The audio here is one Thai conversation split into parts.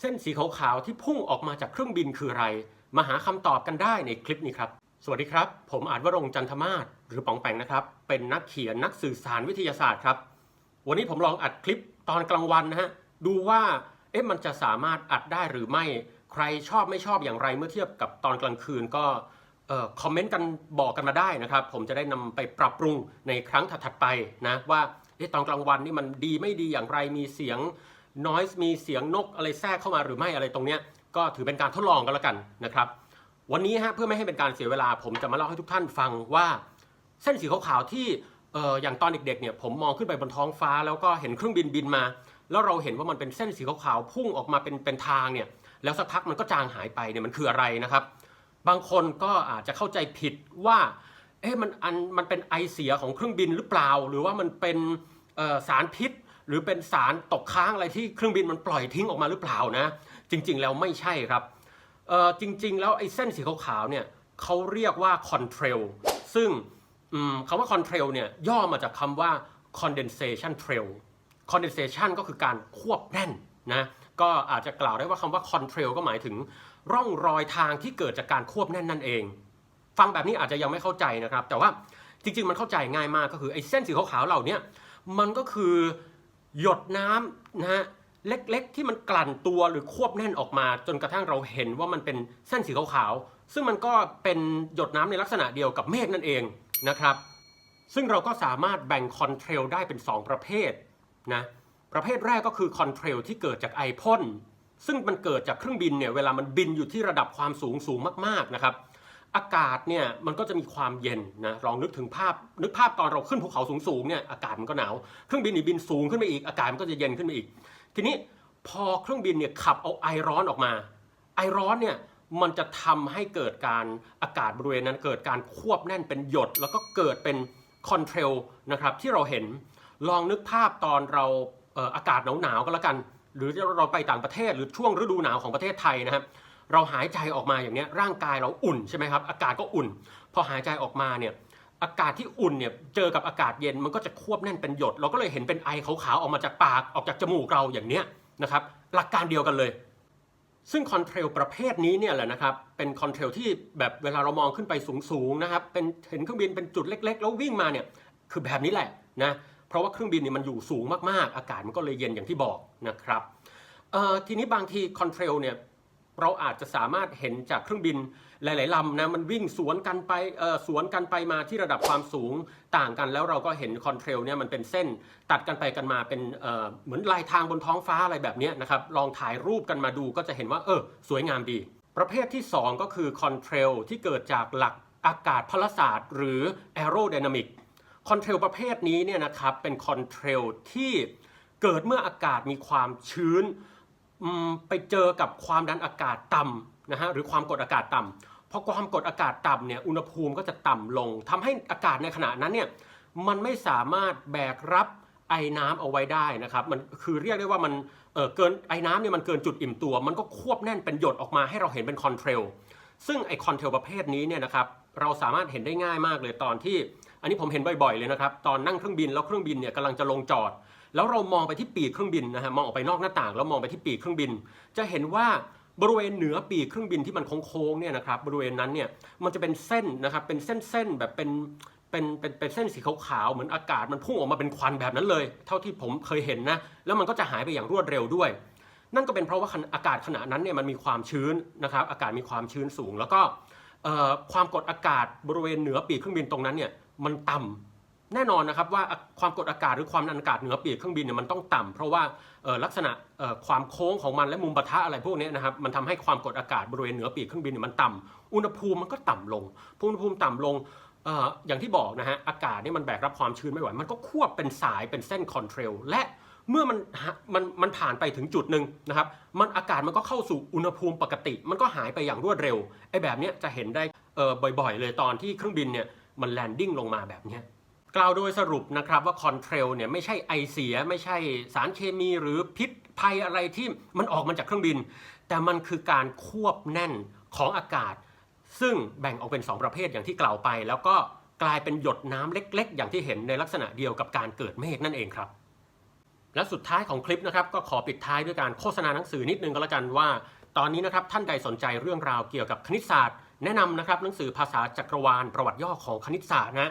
เส้นสีขาวๆที่พุ่งออกมาจากเครื่องบินคืออะไร มาหาคำตอบกันได้ในคลิปนี้ครับ สวัสดีครับ ผมอาจวรงจันทมาศหรือป๋องแปงนะครับ เป็นนักเขียนนักสื่อสารวิทยาศาสตร์ครับ วันนี้ผมลองอัดคลิปตอนกลางวันนะฮะ ดูว่าเอ๊ะมันจะสามารถอัดได้หรือไม่ ใครชอบไม่ชอบอย่างไรเมื่อเทียบกับตอนกลางคืนก็เอ่อคอมเมนต์กันบอกกันมาได้นะครับ ผมจะได้นำไปปรับปรุงในครั้งถัดๆไปนะว่าเอ๊ะตอนกลางวันนี่มันดีไม่ดีอย่างไรมีเสียง noise มีเสียงนกอะไรแทรกเข้ามาหรือไม่อะไรตรงเนี้ยก็ถือเป็นการทดลองกันแล้วกันนะครับ วันนี้ฮะเพื่อไม่ให้เป็นการเสียเวลา ผมจะมาเล่าให้ทุกท่านฟังว่า เส้นสีขาวๆที่เอออย่างตอนเด็กๆเนี่ยผมมองขึ้นไปบนท้องฟ้า แล้วก็เห็นเครื่องบินบินมา แล้วเราเห็นว่ามันเป็นเส้นสีขาวๆพุ่งออกมาเป็นเป็นทางเนี่ยแล้วสักพักมันก็จางหายไปเนี่ยมันคืออะไรนะครับ บางคนก็อาจจะเข้าใจผิดว่าเอ๊ะมันอันมันเป็นไอเสียของเครื่องบินหรือเปล่า หรือว่ามันเป็นสารพิษ หรือเป็นสารตกค้างอะไรที่เครื่องบินมันปล่อยทิ้งออกมาหรือเปล่านะ จริง ๆ แล้วไม่ใช่ครับเอ่อจริง ๆ แล้วไอ้เส้นสีขาวๆเนี่ยเขาเรียกว่า contrail ซึ่งคำว่า contrail เนี่ยย่อมาจากคำว่า condensation trail condensation ก็คือการควบแน่นนะก็อาจจะกล่าวได้ว่าคำว่า contrail ก็หมายถึงร่องรอยทางที่เกิดจากการควบแน่นนั่นเอง ฟังแบบนี้อาจจะยังไม่เข้าใจนะครับ แต่ว่าจริง ๆ มันเข้าใจง่ายมากก็คือไอ้เส้นสีขาวๆเหล่านี้มันก็คือ หยดน้ำนะฮะเล็กๆ ที่มันกลั่นตัวหรือควบแน่นออกมา จนกระทั่งเราเห็นว่ามันเป็นเส้นสีขาวๆ ซึ่งมันก็เป็นหยดน้ำในลักษณะเดียวกับเมฆนั่นเองนะครับ ซึ่งเราก็สามารถแบ่งคอนเทรลได้เป็น 2 ประเภทนะประเภทแรกก็คือคอนเทรลที่เกิดจากไอพ่นซึ่งมันเกิดจากเครื่องบินเนี่ยเวลามันบินอยู่ที่ระดับความสูงสูงมากๆนะครับ อากาศเนี่ยมันก็จะมีความเย็นนะลองนึกถึงภาพนึกภาพตอนเราขึ้นภูเขาสูงๆเนี่ยอากาศมันก็หนาวเครื่องบินนี่บินสูงขึ้นไปอีกอากาศมันก็จะเย็นขึ้นไปอีก ทีนี้พอเครื่องบินเนี่ยขับเอาไอร้อนออกมา ไอร้อนเนี่ยมันจะทำให้เกิดการอากาศบริเวณนั้น เกิดการควบแน่นเป็นหยด แล้วก็เกิดเป็นคอนเทรลนะครับที่เราเห็นลองนึกภาพตอนเราเอออากาศหนาวๆก็แล้วกัน หรือเราไปต่างประเทศหรือช่วงฤดูหนาวของประเทศไทยนะครับ เราหายใจออกมาอย่างนี้ร่างกายเราอุ่นใช่ไหมครับอากาศก็อุ่น พอหายใจออกมาเนี่ยอากาศที่อุ่นเนี่ยเจอกับอากาศเย็นมันก็จะควบแน่นเป็นหยด เราก็เลยเห็นเป็นไอขาวๆออกมาจากปากออกจากจมูกเราอย่างเนี้ยนะครับหลักการเดียวกันเลย ซึ่งคอนเทรลประเภทนี้เนี่ยแหละนะครับเป็นคอนเทรลที่แบบเวลาเรามองขึ้นไปสูงๆนะครับเป็นเห็นเครื่องบินเป็นจุดเล็ก ๆ แล้ววิ่งมาเนี่ยคือแบบนี้แหละนะเพราะว่าเครื่องบินเนี่ยมันอยู่สูงมากๆ อากาศมันก็เลยเย็นอย่างที่บอกนะครับทีนี้บางทีคอนเทรลเนี่ย เราอาจจะสามารถเห็นจากเครื่องบินหลาย ๆลำนะมันวิ่งสวนกันไปเอ่อสวนกันไปมาที่ระดับความสูงต่างกัน แล้วเราก็เห็นคอนเทรลเนี่ยมันเป็นเส้นตัดกันไปกันมาเป็นเอ่อเหมือนลายทางบนท้องฟ้าอะไรแบบนี้นะครับลองถ่ายรูปกันมาดูก็จะเห็นว่าเออสวยงามดี ประเภทที่ 2 ก็คือคอนเทรลที่เกิดจากหลักอากาศพลศาสตร์ หรือ aerodynamic คอนเทรลประเภทนี้เนี่ยนะครับเป็นคอนเทรลที่เกิดเมื่ออากาศมีความชื้น ไปเจอกับความดันอากาศต่ำนะฮะหรือความกดอากาศต่ำพอความกดอากาศต่ำเนี่ยอุณหภูมิก็จะต่ำลงทำให้อากาศในขณะนั้นเนี่ยมันไม่สามารถแบกรับไอ้น้ำเอาไว้ได้นะครับมันคือเรียกได้ว่ามันเออเกินไอ้น้ำเนี่ยมันเกินจุดอิ่มตัว มันก็ควบแน่นเป็นหยดออกมาให้เราเห็นเป็นคอนเทรลซึ่งไอคอนเทลประเภทนี้เนี่ยนะครับเราสามารถเห็นได้ง่ายมากเลยตอนที่ อันนี้ผมเห็นบ่อยๆเลยนะครับ ตอนนั่งเครื่องบินแล้วเครื่องบินเนี่ยกำลังจะลงจอด แล้วเรามองไปที่ปีกเครื่องบินนะฮะมองออกไปนอกหน้าต่างแล้วมองไปที่ปีกเครื่องบิน จะเห็นว่าบริเวณเหนือปีกเครื่องบินที่มันโค้งๆเนี่ยนะครับบริเวณนั้นเนี่ยมันจะเป็นเส้นนะครับเป็นเส้นๆแบบเป็นเป็นเป็นเป็นเส้นสีขาวๆเหมือนอากาศมันพุ่งออกมาเป็นควันแบบนั้นเลย เท่าที่ผมเคยเห็นนะแล้วมันก็จะหายไปอย่างรวดเร็วด้วย นั่นก็เป็นเพราะว่าอากาศขณะนั้นเนี่ยมันมีความชื้นนะครับอากาศมีความชื้นสูง แล้วก็ความกดอากาศบริเวณเหนือปีกเครื่องบินตรงนั้นเนี่ยมันต่ำ แน่นอนนะครับว่าความกดอากาศหรือความดันอากาศเหนือปีกเครื่องบินเนี่ยมันต้องต่ำเพราะว่าลักษณะความโค้งของมันและมุมปะทะอะไรพวกนี้นะครับมันทำให้ความกดอากาศบริเวณเหนือปีกเครื่องบินเนี่ยมันต่ำอุณหภูมิมันก็ต่ำลงพออุณหภูมิต่ำลงอย่างที่บอกนะฮะอากาศเนี่ยมันแบกรับความชื้นไม่ไหวมันก็ควบเป็นสายเป็นเส้นคอนเทรลและเมื่อมันมันมันผ่านไปถึงจุดหนึ่งนะครับ มันอากาศมันก็เข้าสู่อุณหภูมิปกติ มันก็หายไปอย่างรวดเร็วไอ้แบบเนี้ยจะเห็นได้บ่อยๆ เลยตอนที่เครื่องบินเนี่ยมันแลนดิ้งลงมาแบบเนี้ย กล่าวโดยสรุปนะครับว่าคอนเทรลเนี่ยไม่ใช่ไอเสีย ไม่ใช่สารเคมีหรือพิษภัยอะไรที่มันออกมาจากเครื่องบิน แต่มันคือการควบแน่นของอากาศ ซึ่งแบ่งออกเป็น 2 ประเภทอย่างที่กล่าวไป แล้วก็กลายเป็นหยดน้ำเล็ก ๆ อย่างที่เห็นในลักษณะเดียวกับการเกิดเมฆนั่นเองครับ และสุดท้ายของคลิปนะครับก็ขอปิดท้ายด้วยการโฆษณาหนังสือนิดนึงก็แล้วกันว่า ตอนนี้นะครับท่านใดสนใจเรื่องราวเกี่ยวกับคณิตศาสตร์ แนะนำนะครับหนังสือภาษาจักรวาลประวัติย่อของคณิตศาสตร์นะ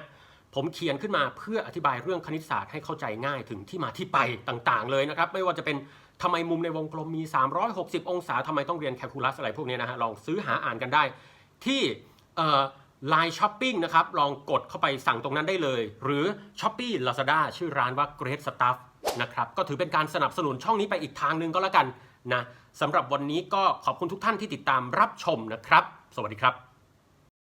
ผมเขียนขึ้นมาเพื่ออธิบายเรื่องคณิตศาสตร์ให้เข้าใจง่ายถึงที่มาที่ไปต่างๆ เลยนะครับ ไม่ว่าจะเป็นทำไมมุมในวงกลมมี 360 องศาทำไมต้องเรียนแคลคูลัสอะไรพวกนี้นะฮะลองซื้อหาอ่านกันได้ ที่ไลน์ช้อปปิ้งนะครับลองกดเข้าไปสั่งตรงนั้นได้เลย หรือ s h อ p e e Lazada ชื่อร้านว่า Great Stuff นะครับก็ถือเป็นการสนับสนุนช่องนี้ไปอีกทางหนึ่งก็แล้วกันนะสำหรับวันนี้ก็ขอบคุณทุกท่านที่ติดตามรับชมนะครับ สวัสดีครับ